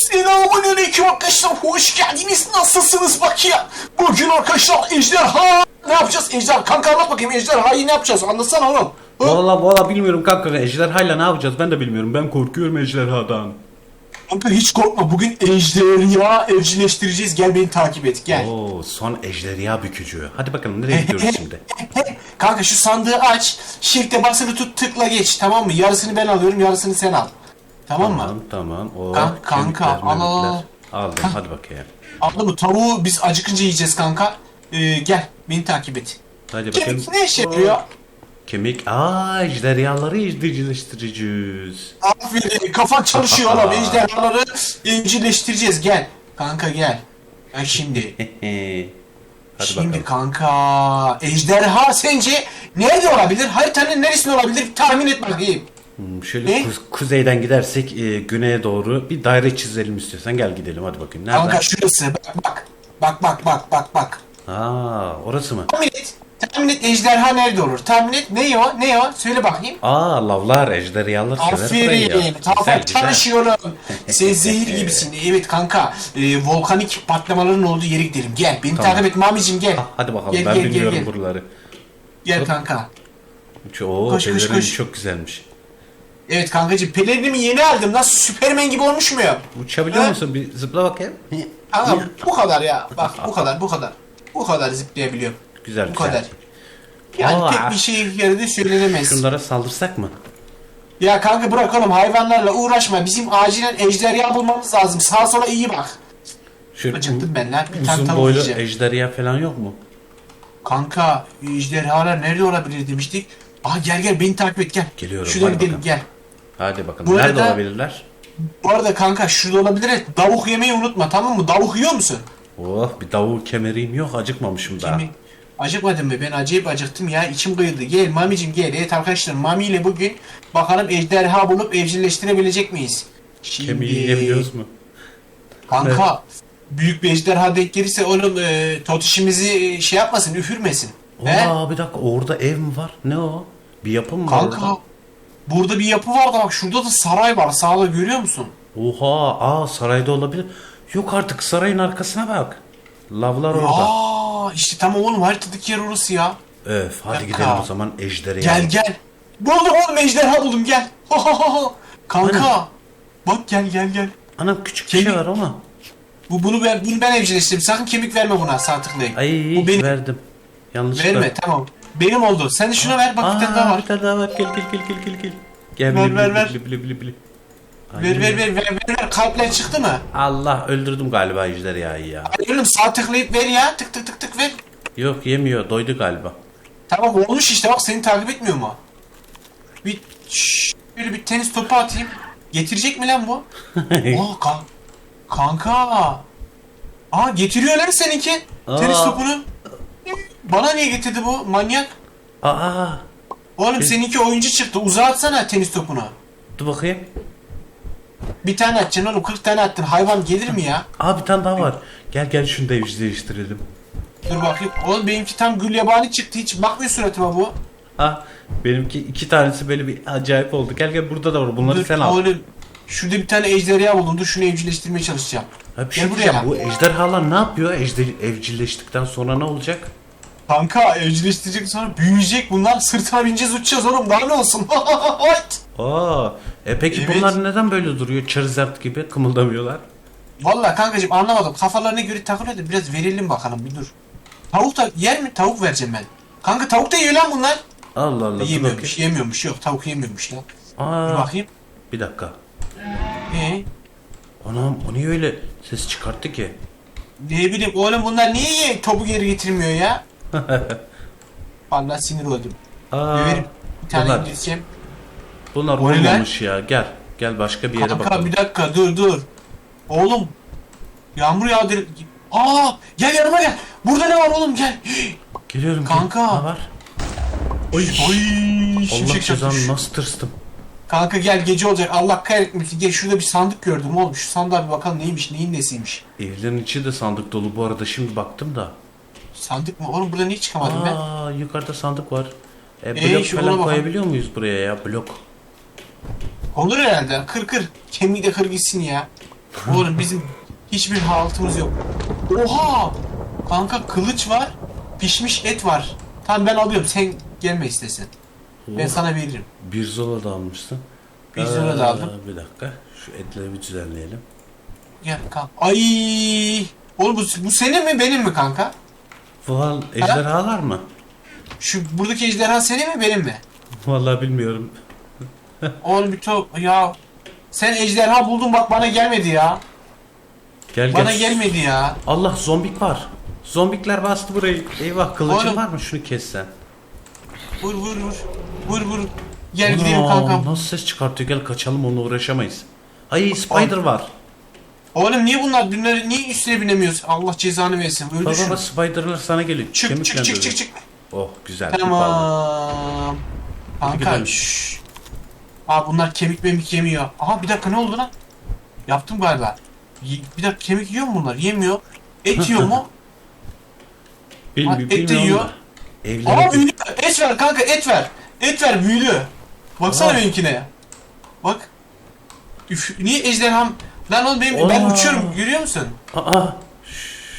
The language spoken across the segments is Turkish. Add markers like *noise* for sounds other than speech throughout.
Selamünaleyküm arkadaşlar. Hoş geldiniz. Nasılsınız bakayım? Bugün arkadaşlar ejderha ne yapacağız? Ejderha. Kanka anlat bakayım ejderhayı ne yapacağız? Anlatsana oğlum. Hı? Valla valla bilmiyorum kanka ejderhayla ne yapacağız ben de bilmiyorum ben korkuyorum ejderhadan. Kanka hiç korkma. Bugün ejderha evcilleştireceğiz. Gel beni takip et. Gel. Oo son ejderha bükücüğü. Hadi bakalım nereye gidiyoruz şimdi? *laughs* Kanka şu sandığı aç. Shift'e basılı tut tıkla geç. Tamam mı? Yarısını ben alıyorum. Yarısını sen al. Tamam mı? Tamam tamam. Kan- kanka, kemikler, al, al, memikler. Aldım hadi bakayım. Aldın mı? Tavuğu biz acıkınca yiyeceğiz kanka. Ee, gel. Beni takip et. Hadi bakayım. Kemik ne işe yarıyor? Kemik. Aa ejderhaları evcilleştireceğiz. Aferin kafan çalışıyor oğlum *laughs* ejderhaları evcilleştireceğiz gel kanka gel ya şimdi *laughs* hadi şimdi bakalım. kanka ejderha sence nerede olabilir haritanın neresinde olabilir tahmin et bakayım Şöyle Ne? kuz- kuzeyden gidersek e, güneye doğru bir daire çizelim istiyorsan gel gidelim hadi bakayım. Nereden? kanka şurası bak bak bak bak bak bak bak Aa orası mı? tahmin et tahmin et ejderha nerede olur tahmin et ne o ne o söyle bakayım Aa lavlar ejderhalar sever burayı ya. Aferin. Kafan Güzel, güzel. *laughs* çalışıyorum. Sen zehir gibisin. Evet kanka. E, volkanik patlamaların olduğu yere gidelim. Gel. Beni Tamam. takip et Mamicim gel. Ah, Hadi bakalım Gel, ben gel, gel, bilmiyorum gel. buraları. Gel kanka. Oo Koş, koş, koş. çok güzelmiş. Evet kankacığım pelerinimi yeni aldım. Nasıl Süpermen gibi olmuş muyum? Uçabiliyor Ha? musun? Bir zıpla bakayım. Ama bu kadar ya. *laughs* Bak bu kadar bu kadar. Bu kadar zıplayabiliyorum. Güzel Bu güzel. kadar. Yani Aa. pek bir şey yerde söylenemez. Şunlara saldırsak mı? Ya kanka bırak oğlum hayvanlarla uğraşma. Bizim acilen ejderha bulmamız lazım. Sağa sola iyi bak. Şöyle Acıktım ben lan. Bir tane uzun tavuk boylu yiyeceğim. ejderha falan yok mu? Kanka ejderhalar nerede olabilir demiştik. Aa gel gel beni takip et gel. Geliyorum, Şuradan hadi gidelim bakalım. gel. Hadi bakalım. Bu Nerede arada- olabilirler? Bu arada kanka şurada olabilir. ya, Tavuk yemeyi unutma tamam mı? Tavuk yiyor musun? Oh bir davul kemeriyim yok acıkmamışım daha. Kimi? Acıkmadın mı? Ben acayip acıktım ya. İçim kıyıldı. Gel mamicim gel. Evet arkadaşlar Mami ile bugün bakalım ejderha bulup evcilleştirebilecek miyiz? Şimdi Kemiği yiyebiliyoruz mu? kanka büyük bir ejderha denk gelirse oğlum e, totişimizi şey yapmasın üfürmesin. He? Aa bir dakika orada ev mi var? Ne o? Bir yapı mı var Kanka orada? Burada bir yapı var da bak şurada da saray var sağda görüyor musun? Oha aa sarayda olabilir. Yok artık sarayın arkasına bak. Lavlar orada. Aa işte tamam oğlum haritadaki yer orası ya. Öf hadi Dakika. gidelim o zaman ejderha. Gel gel. Buldum oğlum ejderha buldum gel. *laughs* Kanka. Bak gel gel gel. Anam küçük bir şey Kemik- var ama. Bu bunu ben bunu ben evcilleştirdim. Sakın kemik verme buna sağ tıklayın. Ay Bu benim. verdim. Yanlışlıkla. Verme tamam. Benim oldu. Sen de şuna ver bak bir tane daha var. bir tane daha var. Gel gel gel gel gel gel. Gel Ver, bili, ver, bili, ver. bili, bili, bili, bili. Ay, Ver ver ver ver ver. ver. Kalpler çıktı mı? Allah öldürdüm galiba ejderhayı ya. Ay Oğlum sağ tıklayıp ver ya. Tık tık tık tık ver. Yok yemiyor doydu galiba. Tamam olmuş işte bak seni takip etmiyor mu? Bir şşş, böyle bir tenis topu atayım. Getirecek mi lan bu? *laughs* Aa kan kanka. Aa getiriyor lan seninki. Tenis Aa. topunu. Bana niye getirdi bu manyak? Aa Oğlum seninki oyuncu çıktı. Uzağa atsana tenis topunu. dur bakayım. Bir tane atacaksın oğlum 40 tane attın. Hayvan gelir mi ya? Aa bir tane daha var. Gel gel şunu da evcilleştirelim. Dur bakayım. Oğlum benimki tam gül yabani çıktı. Hiç bakmıyor suratıma bu. Ha benimki iki tanesi böyle bir acayip oldu. Gel gel burada da var. Bunları Dur sen al. oğlum. Şurada bir tane ejderha buldum. Dur şunu evcilleştirmeye çalışacağım. Ha, bir Gel şey buraya. diyeceğim. Bu ejderhalar ne yapıyor? Ejder, evcilleştikten sonra ne olacak? Kanka evcilleştirecek sonra büyüyecek bunlar. Sırtına bineceğiz uçacağız oğlum. Daha ne olsun? *laughs* What? Aa, e peki Evet. bunlar neden böyle duruyor? Charizard gibi kımıldamıyorlar. Vallahi kankacığım anlamadım. Kafalarına göre takılıyor da biraz verelim bakalım bir dur. Tavuk da yer mi? Tavuk vereceğim ben. Kanka tavuk da yiyor lan bunlar. Allah Allah. dur Yemiyormuş, yemiyormuş. Yok tavuk yemiyormuş lan. Bir Aa, bakayım. bir dakika. Ee, Anam o niye öyle ses çıkarttı ki? ne bileyim oğlum bunlar niye ye- topu geri getirmiyor ya? *laughs* Vallahi sinir oldum. Aa, Döverim. Bir tane bunlar, indireceğim. bunlar O ne lan? olmamış ya. Gel. Gel başka bir yere Kanka bakalım. bir dakika dur dur. Oğlum. Yağmur yağdır. Aa gel yanıma gel. Burada ne var oğlum gel. Geliyorum. Kanka. Gel. Ne var? Oy. Oy Allah şimşek çaktı. cezanı nasıl tırstım. Kanka gel gece olacak Allah kahretmesin. Gel şurada bir sandık gördüm oğlum. Şu sandığa bir bakalım neymiş neyin nesiymiş. Evlerin içi de sandık dolu bu arada şimdi baktım da. Sandık mı? Oğlum burada niye çıkamadım ben? Aa yukarıda sandık var. E, Ey, blok şu ona falan bakalım. koyabiliyor muyuz buraya ya blok? Olur herhalde. Kır kır. Kemiği de kır gitsin ya. Oğlum bizim hiçbir haltımız yok. Oha! Kanka kılıç var. Pişmiş et var. Tamam ben alıyorum. Sen gelme istesin. Ben sana veririm. Bir zola da almışsın. Bir zola da Aa, aldım. Bir dakika. Şu etleri bir düzenleyelim. Gel kanka. Ay! Oğlum bu, bu senin mi benim mi kanka? Val ejderhalar mı? Şu buradaki ejderha senin mi benim mi? Vallahi bilmiyorum. Oğlum bir top ya. Sen ejderha buldun bak bana gelmedi ya. Gel Bana gel. gelmedi ya. Allah zombik var. Zombikler bastı burayı. Eyvah kılıcın Oğlum. var mı? Şunu kessen. Vur vur vur. Vur vur. Gel gidelim kankam. Nasıl ses çıkartıyor? Gel kaçalım onunla uğraşamayız. Ay spider var. Oğlum niye bunlar? Bunları niye üstüne binemiyoruz? Allah cezanı versin. Öldü Baba şunu. baba spiderlar sana geliyor. Çık çık Kemikle çık dövüyor. çık çık. Oh güzel. ip aldım. Tamam. Kanka gidelim. şşş. Aa bunlar kemik memik yemiyor. Aha bir dakika ne oldu lan? Yaptım galiba. Y- bir dakika kemik yiyor mu bunlar? Yemiyor. Et *laughs* yiyor mu? Bil, Ha, bil, et de bilmiyorum yiyor. da. Aa büyülü. Et ver kanka et ver. Et ver büyülü. Baksana Aa. benimkine. Bak. Üf, niye ejderham? Lan oğlum benim, ben Aa. uçuyorum görüyor musun? Aa,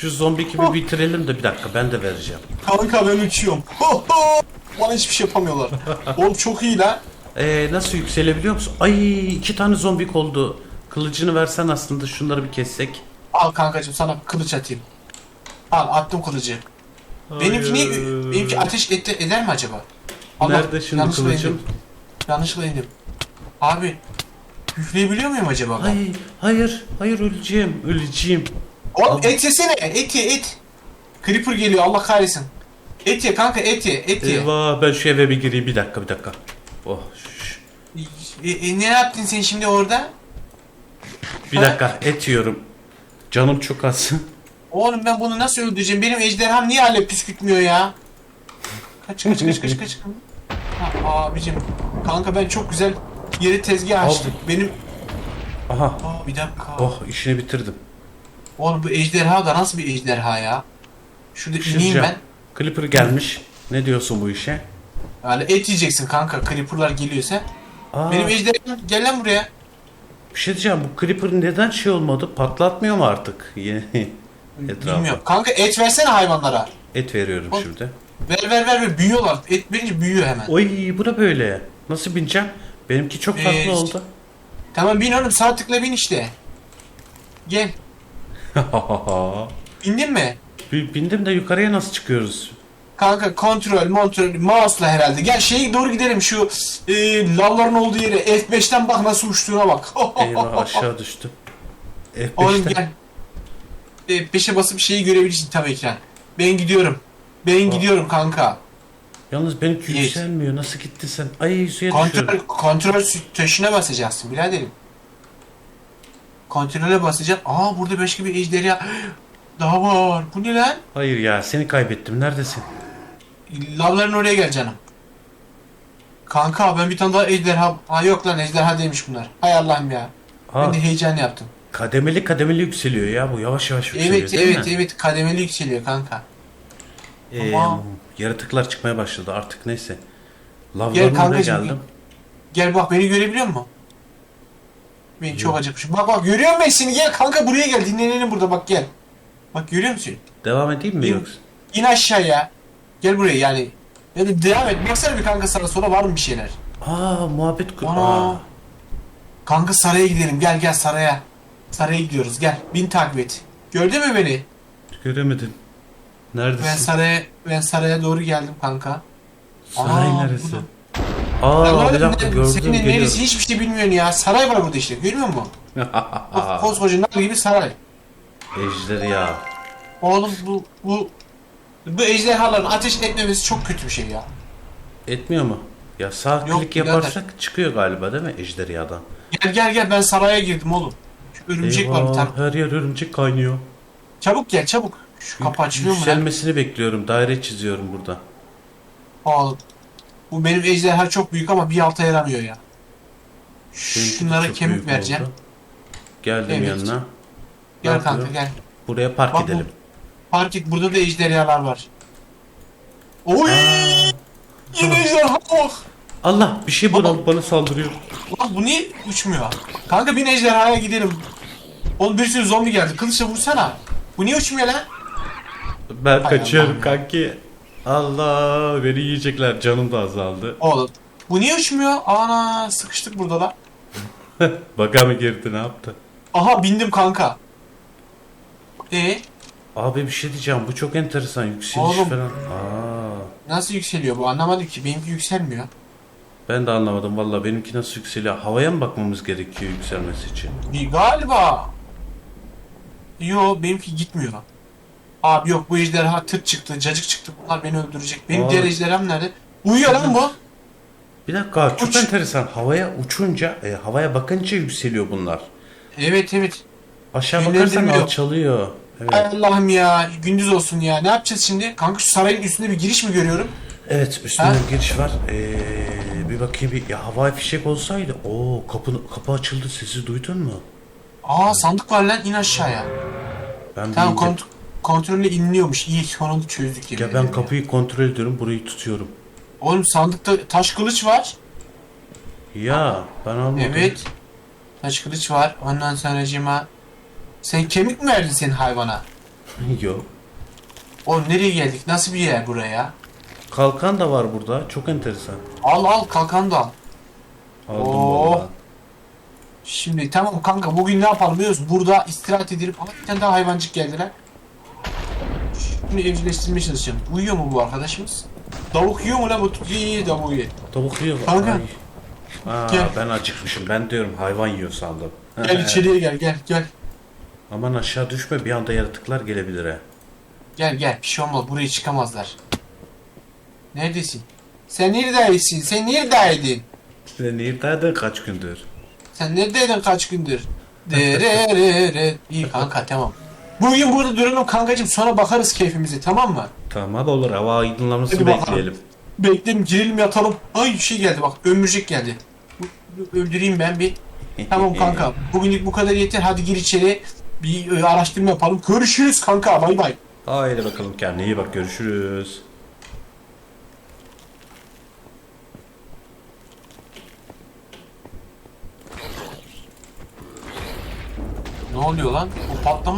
şu zombi gibi Oh. bitirelim de bir dakika ben de vereceğim. Kanka ben uçuyorum. *laughs* Bana hiçbir şey yapamıyorlar. *laughs* oğlum çok iyi lan. Ee, nasıl yükselebiliyor musun? Ay iki tane zombik oldu. Kılıcını versen aslında şunları bir kessek. Al kankacığım sana kılıç atayım. Al attım kılıcı. Benimki niye, benimki ateş ette, eder mi acaba? Nerede şimdi yanlışlıkla kılıcım? indim. Yanlışlıkla indim. Abi üfleyebiliyor muyum acaba? ben? Ay hayır hayır öleceğim öleceğim. Oğlum Al. et yesene et ye et. Creeper geliyor Allah kahretsin. Et ye kanka et ye et ye. Eyvah ben şu eve bir gireyim bir dakika bir dakika. Oh şş. E, e, ne yaptın sen şimdi orada? bir dakika et yiyorum. Canım çok az. *laughs* Oğlum ben bunu nasıl öldüreceğim? Benim ejderham niye hala püskürtmüyor ya? Kaç kaç kaç kaç kaç. *laughs* Ha, abicim. Kanka ben çok güzel yeri tezgah açtım. Benim... Aha Aa, bir dakika. oh işini bitirdim. Oğlum bu ejderha da nasıl bir ejderha ya? Şurada ineyim Pişireceğim. ben. Clipper gelmiş. Ne diyorsun bu işe? Yani et yiyeceksin kanka. Creeper'lar geliyorsa. Aa, Benim ejderham gel lan buraya. bir şey diyeceğim bu Clipper neden şey olmadı? Patlatmıyor mu artık? *laughs* Yeni. Bilmiyorum. Kanka et versene hayvanlara. Et veriyorum Oğlum. şimdi. Ver ver ver ver. Büyüyorlar. Et verince büyüyor hemen. Oy bu da böyle. Nasıl bineceğim? Benimki çok farklı Ee, oldu. Tamam bin oğlum sağ tıkla bin işte. Gel. *laughs* Bindin mi? Bi- Bindim de yukarıya nasıl çıkıyoruz? Kanka kontrol, kontrol, mouse'la herhalde. Gel şeye doğru gidelim şu e, lavların olduğu yere. F5'ten bak nasıl uçtuğuna bak. *laughs* Eyvah aşağı düştüm. Oğlum F5'ten. gel. F5'e basıp şeyi görebilirsin tam ekran. Ben gidiyorum. Ben gidiyorum kanka. Yalnız Yiğit. yükselmiyor. Nasıl gittin sen? Ay suya Kontrol, düşüyorum. kontrol tuşuna basacaksın biraderim. Kontrole basacağım. Aa burada başka bir ejderha *gasps* daha var. Bu ne lan? Hayır ya seni kaybettim. Neredesin? Lavların oraya gel canım. Kanka ben bir tane daha ejderha... Ha yok lan ejderha değilmiş bunlar. Hay Allah'ım ya. Ha, Ben de heyecan yaptım. kademeli kademeli yükseliyor ya bu. Yavaş yavaş yükseliyor Evet evet mi? evet kademeli yükseliyor kanka. Ee, Tamam. Yaratıklar çıkmaya başladı artık neyse. Gel Lavların oraya kankacığım, geldim. Gel bak beni görebiliyor musun? Ben çok acıkmışım. Bak bak görüyor musun seni? Gel kanka buraya gel dinlenelim burada bak gel. Bak görüyor musun? Devam edeyim mi yoksa? İn aşağıya. Gel buraya yani. Ya da devam et. Baksana bir kanka sağa sola var mı bir şeyler? Aa muhabbet ku- Ana. Aa, Kanka saraya gidelim. Gel gel saraya. Saraya gidiyoruz. Gel. Bin takip et. Gördün mü beni? göremedim. Neredesin? Ben saraya ben saraya doğru geldim kanka. Saray Aa, neresi? burada. Aa bir dakika ne- gördüm Senin geliyor. neresi hiçbir şey bilmiyorsun ya. Saray var burada işte. Görmüyor musun? *laughs* Bak, Koskoca nar gibi saray. Ejder ya. Oğlum bu bu bu ejderhaların ateş etmemesi çok kötü bir şey ya. Etmiyor mu? Ya sağ Yok, klik yaparsak çıkıyor galiba değil mi ejderhadan? Gel gel gel ben saraya girdim oğlum. Şu örümcek var bir tane. Eyvah, her yer örümcek kaynıyor. Çabuk gel çabuk. Şu kapı açılıyor mu lan? Yükselmesini bekliyorum. Daire çiziyorum burada. Oğlum. Bu benim ejderha çok büyük ama bir alta yaramıyor ya. Benimki de Şunlara çok kemik büyük vereceğim. oldu. Geldim Evet. yanına. Gel kanka gel. Buraya park Bak bu- edelim. Fark et burada da ejderhalar var. Oy! Yine ejderha bak. Allah bir şey bana, bana saldırıyor. Ulan bu niye uçmuyor? Kanka bin ejderhaya gidelim. Oğlum bir sürü zombi geldi. Kılıçla vursana. Bu niye uçmuyor lan? Ben Hay kaçıyorum Allah'ım ya. kanki. Allah beni yiyecekler canım da azaldı. Oğlum. Bu niye uçmuyor? Ana sıkıştık burada da. *laughs* Baka mı girdi ne yaptı? Aha bindim kanka. E Abi bir şey diyeceğim bu çok enteresan yükseliş Oğlum. falan. Aa, nasıl yükseliyor bu? Anlamadım ki. Benimki yükselmiyor. ben de anlamadım valla benimki nasıl yükseliyor. Havaya mı bakmamız gerekiyor yükselmesi için? Bir- Galiba. Yo benimki gitmiyor. Abi yok bu ejderha tırt çıktı, cacık çıktı. Bunlar beni öldürecek. Benim Abi. diğer ejderham nerede? Uyuyor lan bu. Bir dakika çok Uç. enteresan. Havaya uçunca, e, havaya bakınca yükseliyor bunlar. Evet evet. Aşağı Yönlendirme bakarsan yok. alçalıyor. Ay Evet. Allah'ım ya. Gündüz olsun ya. Ne yapacağız şimdi? Kanka şu sarayın üstünde bir giriş mi görüyorum? Evet üstüne Ha? bir giriş var. Ee, bir bakayım bir ya havai fişek olsaydı. Oo kapı kapı açıldı sesi duydun mu? Aa sandık var lan in aşağıya. Ben Tamam indim. kont kontrolle iniliyormuş. İyi sonunda çözdük yemin Ya ben ederim kapıyı kontrol ediyorum burayı tutuyorum. Oğlum sandıkta taş kılıç var. Ya ben almadım. Evet. Taş kılıç var. Ondan sonra Sen kemik mi verdin senin hayvana? *laughs* Yok. Oğlum nereye geldik? Nasıl bir yer buraya? Kalkan da var burada. Çok enteresan. Al al kalkan da al. Aldım Oo. Şimdi tamam kanka bugün ne yapalım biliyor musun? Burada istirahat edelim. Ama bir tane daha hayvancık geldiler. Şimdi evcilleştirmeye çalışacağım. Uyuyor mu bu arkadaşımız? Tavuk yiyor mu lan bu? İyi iyi tavuk yiyor. Tavuk yiyor. Kanka. Ay. Aa, Gel. ben acıkmışım. Ben diyorum hayvan yiyor sandım. Gel içeriye gel gel gel. Aman aşağı düşme bir anda yaratıklar gelebilir he. Gel gel bir şey olmaz buraya çıkamazlar. Neredesin? Sen neredesin? Sen neredeydin? Sen neredeydin kaç gündür? Sen neredeydin kaç gündür? Dererere. İyi kanka tamam. Bugün burada duralım kankacım sonra bakarız keyfimize tamam mı? Tamam olur hava aydınlanmasını Hadi bakalım. bekleyelim. Bekleyelim girelim yatalım. Ay bir şey geldi bak ömürcek geldi. Bu- bu- Öldüreyim ben bir. Tamam *laughs* kanka bugünlük bu kadar yeter hadi gir içeri. Bir e, araştırma yapalım. Görüşürüz kanka bay bay. Haydi bakalım kendine iyi bak görüşürüz. Ne oluyor lan? O patlama